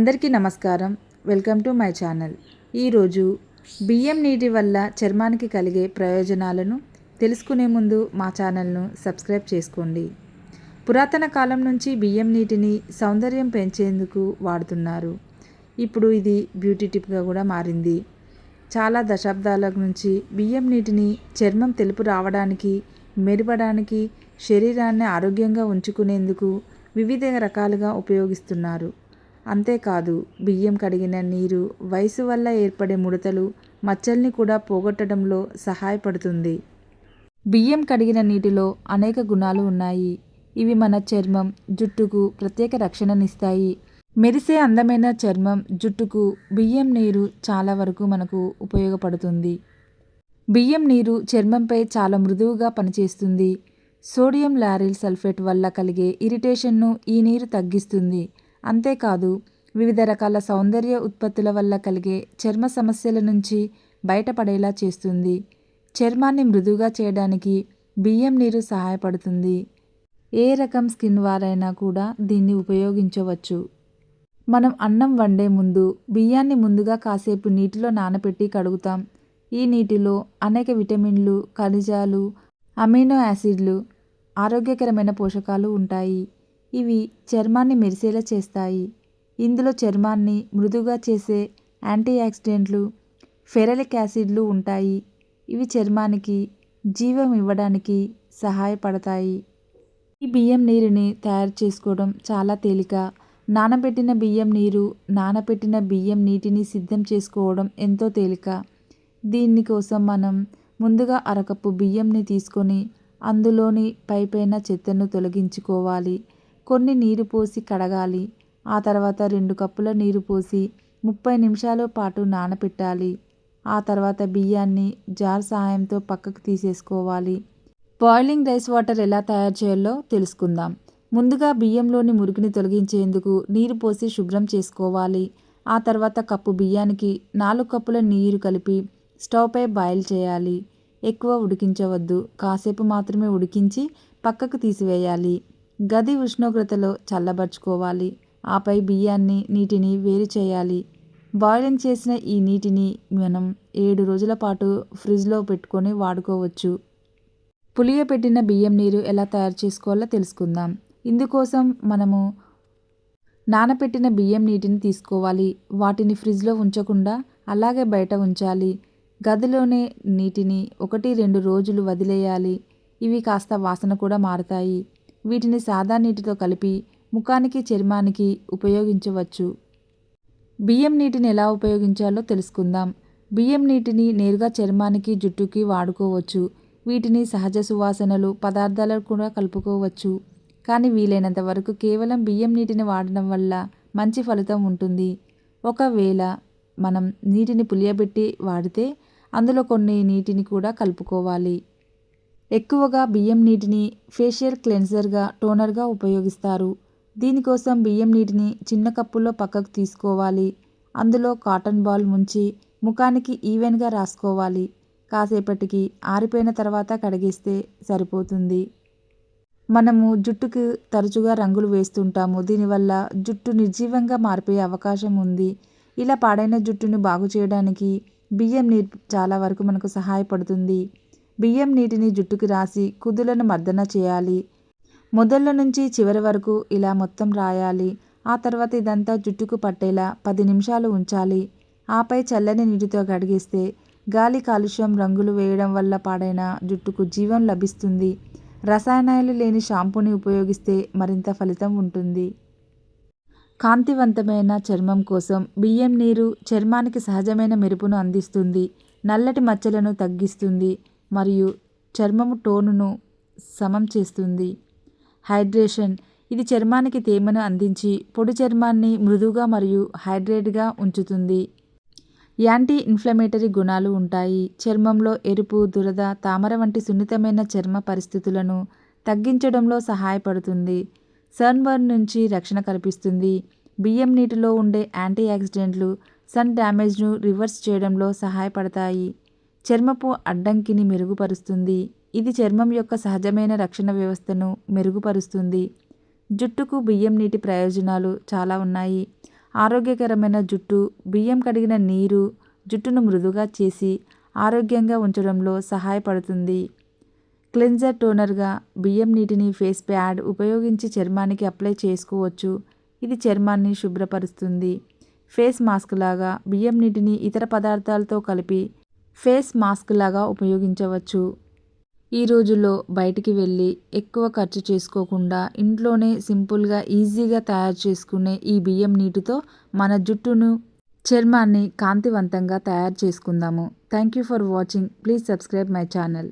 అందరికీ నమస్కారం. Welcome to my channel. ఈరోజు బియ్యం నీటి వల్ల చర్మానికి కలిగే ప్రయోజనాలను తెలుసుకునే ముందు మా ఛానల్ను సబ్స్క్రైబ్ చేసుకోండి. పురాతన కాలం నుంచి బియ్యం నీటిని సౌందర్యం పెంచేందుకు వాడుతున్నారు. ఇప్పుడు ఇది బ్యూటీ టిప్గా కూడా మారింది. చాలా దశాబ్దాల నుంచి బియ్యం నీటిని చర్మం తెలుపు రావడానికి మెరుపడానికి శరీరాన్ని ఆరోగ్యంగా ఉంచుకునేందుకు వివిధ రకాలుగా ఉపయోగిస్తున్నారు. అంతేకాదు బియ్యం కడిగిన నీరు వయసు వల్ల ఏర్పడే ముడతలు మచ్చల్ని కూడా పోగొట్టడంలో సహాయపడుతుంది. బియ్యం కడిగిన నీటిలో అనేక గుణాలు ఉన్నాయి. ఇవి మన చర్మం జుట్టుకు ప్రత్యేక రక్షణనిస్తాయి. మెరిసే అందమైన చర్మం జుట్టుకు బియ్యం నీరు చాలా వరకు మనకు ఉపయోగపడుతుంది. బియ్యం నీరు చర్మంపై చాలా మృదువుగా పనిచేస్తుంది. సోడియం లారిల్ సల్ఫేట్ వల్ల కలిగే ఇరిటేషన్ను ఈ నీరు తగ్గిస్తుంది. అంతేకాదు వివిధ రకాల సౌందర్య ఉత్పత్తుల వల్ల కలిగే చర్మ సమస్యల నుంచి బయటపడేలా చేస్తుంది. చర్మాన్ని మృదువుగా చేయడానికి బియ్యం నీరు సహాయపడుతుంది. ఏ రకం స్కిన్ వారైనా కూడా దీన్ని ఉపయోగించవచ్చు. మనం అన్నం వండే ముందు బియ్యాన్ని ముందుగా కాసేపు నీటిలో నానబెట్టి కడుగుతాం. ఈ నీటిలో అనేక విటమిన్లు ఖనిజాలు అమినో యాసిడ్లు ఆరోగ్యకరమైన పోషకాలు ఉంటాయి. ఇవి చర్మాన్ని మెరిసేలా చేస్తాయి. ఇందులో చర్మాన్ని మృదుగా చేసే యాంటీ ఆక్సిడెంట్లు ఫెరలిక్ యాసిడ్లు ఉంటాయి. ఇవి చర్మానికి జీవం ఇవ్వడానికి సహాయపడతాయి. ఈ బియ్యం నీరుని తయారు చేసుకోవడం చాలా తేలిక. నానబెట్టిన బియ్యం నీరు నానబెట్టిన బియ్యం నీటిని సిద్ధం చేసుకోవడం ఎంతో తేలిక. దీనికోసం మనం ముందుగా అరకప్పు బియ్యంని తీసుకొని అందులోని పైపైన చెత్తను తొలగించుకోవాలి. కొన్ని నీరు పోసి కడగాలి. ఆ తర్వాత రెండు కప్పుల నీరు పోసి ముప్పై నిమిషాల పాటు నానపెట్టాలి. ఆ తర్వాత బియ్యాన్ని జార్ సహాయంతో పక్కకు తీసేసుకోవాలి. బాయిలింగ్ రైస్ వాటర్ ఎలా తయారు చేయాలో తెలుసుకుందాం. ముందుగా బియ్యంలోని మురికిని తొలగించేందుకు నీరు పోసి శుభ్రం చేసుకోవాలి. ఆ తర్వాత కప్పు బియ్యానికి నాలుగు కప్పుల నీరు కలిపి స్టవ్పై బాయిల్ చేయాలి. ఎక్కువ ఉడికించవద్దు. కాసేపు మాత్రమే ఉడికించి పక్కకు తీసివేయాలి. గది ఉష్ణోగ్రతలో చల్లబరుచుకోవాలి. ఆపై బియ్యాన్ని నీటిని వేరు చేయాలి. బాయిలింగ్ చేసిన ఈ నీటిని మనం ఏడు రోజుల పాటు ఫ్రిడ్జ్లో పెట్టుకొని వాడుకోవచ్చు. పులియబెట్టిన బియ్యం నీరు ఎలా తయారు చేసుకోవాలో తెలుసుకుందాం. ఇందుకోసం మనము నానబెట్టిన బియ్యం నీటిని తీసుకోవాలి. వాటిని ఫ్రిడ్జ్లో ఉంచకుండా అలాగే బయట ఉంచాలి. గదిలోనే నీటిని ఒకటి రెండు రోజులు వదిలేయాలి. ఇవి కాస్త వాసన కూడా మారుతాయి. వీటిని సాదా నీటితో కలిపి ముఖానికి చర్మానికి ఉపయోగించవచ్చు. బియ్యం నీటిని ఎలా ఉపయోగించాలో తెలుసుకుందాం. బియ్యం నీటిని నేరుగా చర్మానికి జుట్టుకి వాడుకోవచ్చు. వీటిని సహజ సువాసనలు పదార్థాలు కూడా కలుపుకోవచ్చు. కానీ వీలైనంత వరకు కేవలం బియ్యం నీటిని వాడడం వల్ల మంచి ఫలితం ఉంటుంది. ఒకవేళ మనం నీటిని పులియబెట్టి వాడితే అందులో కొన్ని నీటిని కూడా కలుపుకోవాలి. ఎక్కువగా బియ్యం నీటిని ఫేషియల్ క్లెన్సర్గా టోనర్గా ఉపయోగిస్తారు. దీనికోసం బియ్యం నీటిని చిన్న కప్పులో పక్కకు తీసుకోవాలి. అందులో కాటన్ బాల్ ముంచి ముఖానికి ఈవెన్గా రాసుకోవాలి. కాసేపటికి ఆరిపోయిన తర్వాత కడిగేస్తే సరిపోతుంది. మనము జుట్టుకు తరచుగా రంగులు వేస్తుంటాము. దీనివల్ల జుట్టు నిర్జీవంగా మారిపోయే అవకాశం ఉంది. ఇలా పాడైన జుట్టును బాగు చేయడానికి బియ్యం నీరు చాలా వరకు మనకు సహాయపడుతుంది. బియ్యం నీటిని జుట్టుకి రాసి కుదులను మర్దన చేయాలి. మొదళ్ళ నుంచి చివరి వరకు ఇలా మొత్తం రాయాలి. ఆ తర్వాత ఇదంతా జుట్టుకు పట్టేలా పది నిమిషాలు ఉంచాలి. ఆపై చల్లని నీటితో కడిగిస్తే గాలి కాలుష్యం రంగులు వేయడం వల్ల పాడైన జుట్టుకు జీవం లభిస్తుంది. రసాయనాలు లేని షాంపూని ఉపయోగిస్తే మరింత ఫలితం ఉంటుంది. కాంతివంతమైన చర్మం కోసం బియ్యం నీరు చర్మానికి సహజమైన మెరుపును అందిస్తుంది. నల్లటి మచ్చలను తగ్గిస్తుంది. మరియు చర్మము టోనును సమం చేస్తుంది. హైడ్రేషన్. ఇది చర్మానికి తేమను అందించి పొడి చర్మాన్ని మృదువుగా మరియు హైడ్రేట్గా ఉంచుతుంది. యాంటీ ఇన్ఫ్లమేటరీ గుణాలు ఉంటాయి. చర్మంలో ఎరుపు దురద తామర వంటి సున్నితమైన చర్మ పరిస్థితులను తగ్గించడంలో సహాయపడుతుంది. సన్బర్న్ నుంచి రక్షణ కల్పిస్తుంది. బియ్యం నీటిలో ఉండే యాంటీ ఆక్సిడెంట్లు సన్ డ్యామేజ్ను రివర్స్ చేయడంలో సహాయపడతాయి. చర్మపు అడ్డంకిని మెరుగుపరుస్తుంది. ఇది చర్మం యొక్క సహజమైన రక్షణ వ్యవస్థను మెరుగుపరుస్తుంది. జుట్టుకు బియ్యం నీటి ప్రయోజనాలు చాలా ఉన్నాయి. ఆరోగ్యకరమైన జుట్టు బియ్యం కడిగిన నీరు జుట్టును మృదుగా చేసి ఆరోగ్యంగా ఉంచడంలో సహాయపడుతుంది. క్లెన్జర్ టోనర్గా బియ్యం నీటిని ఫేస్ ప్యాడ్ ఉపయోగించి చర్మానికి అప్లై చేసుకోవచ్చు. ఇది చర్మాన్ని శుభ్రపరుస్తుంది. ఫేస్ మాస్క్ లాగా బియ్యం నీటిని ఇతర పదార్థాలతో కలిపి ఫేస్ మాస్క్ లాగా ఉపయోగించవచ్చు. ఈ రోజుల్లో బయటికి వెళ్ళి ఎక్కువ ఖర్చు చేసుకోకుండా ఇంట్లోనే సింపుల్గా ఈజీగా తయారు చేసుకునే ఈ బియ్యం నీటితో మన జుట్టును చర్మాన్ని కాంతివంతంగా తయారు చేసుకుందాము. Thank you for watching. Please subscribe my channel.